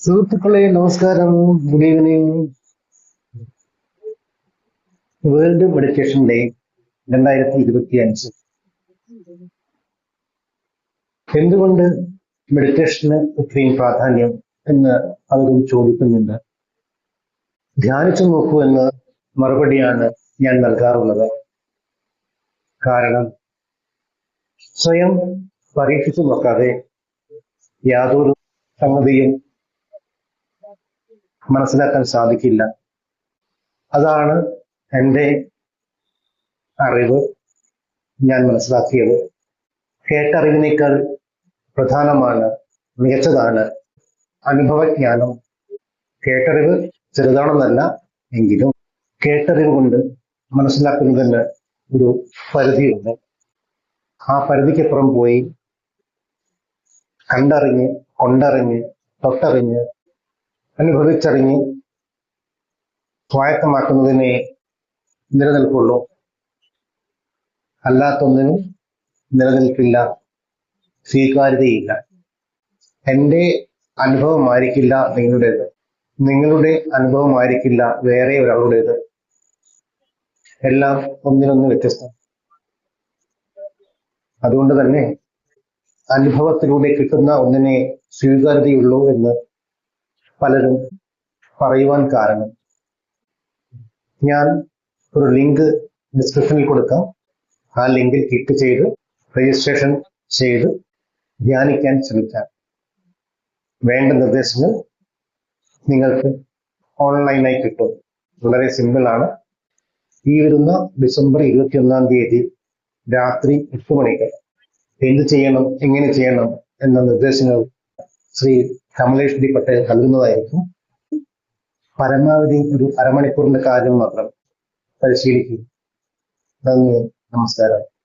സുഹൃത്തുക്കളെ നമസ്കാരം. Good evening world meditation day രണ്ടായിരത്തി ഇരുപത്തി അഞ്ച് എന്തുകൊണ്ട് മെഡിറ്റേഷന് ഇത്രയും പ്രാധാന്യം എന്ന് അവരും ചോദിക്കുന്നുണ്ട്. ധ്യാനിച്ചു നോക്കൂ എന്ന് മറുപടിയാണ് ഞാൻ നൽകാറുള്ളത്. കാരണം സ്വയം പരീക്ഷിച്ചു നോക്കാതെ യാതൊരു സംഗതിയും മനസ്സിലാക്കാൻ സാധിക്കില്ല. അതാണ് എന്റെ അറിവ്. ഞാൻ മനസ്സിലാക്കിയത്. കേട്ടറിവിനേക്കാൾ പ്രധാനമാണ് മികച്ചതാണ് അനുഭവജ്ഞാനം കേട്ടറിവ് ചെറുതാണെന്നല്ല എങ്കിലും കേട്ടറിവ് കൊണ്ട് മനസ്സിലാക്കുന്നതിന് ഒരു പരിധിയുണ്ട്. ആ പരിധിക്കപ്പുറം പോയി കണ്ടറിഞ്ഞ് കൊണ്ടറിഞ്ഞ് തൊട്ടറിഞ്ഞ് അനുഭവിച്ചറിഞ്ഞ് സ്വായത്തമാക്കുന്നതിനെ നിലനിൽക്കുള്ളൂ അല്ലാത്തൊന്നിനും നിലനിൽക്കില്ല സ്വീകാര്യതയില്ല. എന്റെ അനുഭവമായിരിക്കില്ല നിങ്ങളുടേത്. നിങ്ങളുടെ അനുഭവമായിരിക്കില്ല വേറെ ഒരാളുടേത്. എല്ലാം ഒന്നിനൊന്ന് വ്യത്യസ്തം. അതുകൊണ്ട് തന്നെ അനുഭവത്തിലൂടെ കിട്ടുന്ന ഒന്നിനെ സ്വീകാര്യതയുള്ളൂ എന്ന് പലരും പറയുവാൻ കാരണം. ഞാൻ ഒരു ലിങ്ക് ഡിസ്ക്രിപ്ഷനിൽ കൊടുക്കാം. ആ ലിങ്കിൽ ക്ലിക്ക് ചെയ്ത് രജിസ്ട്രേഷൻ ചെയ്ത് ധ്യാനിക്കാൻ ശ്രമിക്കാം വേണ്ട നിർദ്ദേശങ്ങൾ നിങ്ങൾക്ക് ഓൺലൈനായി കിട്ടും. വളരെ സിമ്പിൾ ആണ്. ഈ വരുന്ന ഡിസംബർ ഇരുപത്തി ഒന്നാം തീയതി രാത്രി എട്ട് മണിക്ക് എന്ത് ചെയ്യണം എങ്ങനെ ചെയ്യണം എന്ന നിർദ്ദേശങ്ങൾ ശ്രീ കമലേഷ് ഡി പട്ടേൽ നൽകുന്നതായിരിക്കും. പരമാവധി ഒരു അരമണിക്കൂറിന്റെ കാര്യം മാത്രം പരിശീലിക്കും. നന്ദി നമസ്കാരം.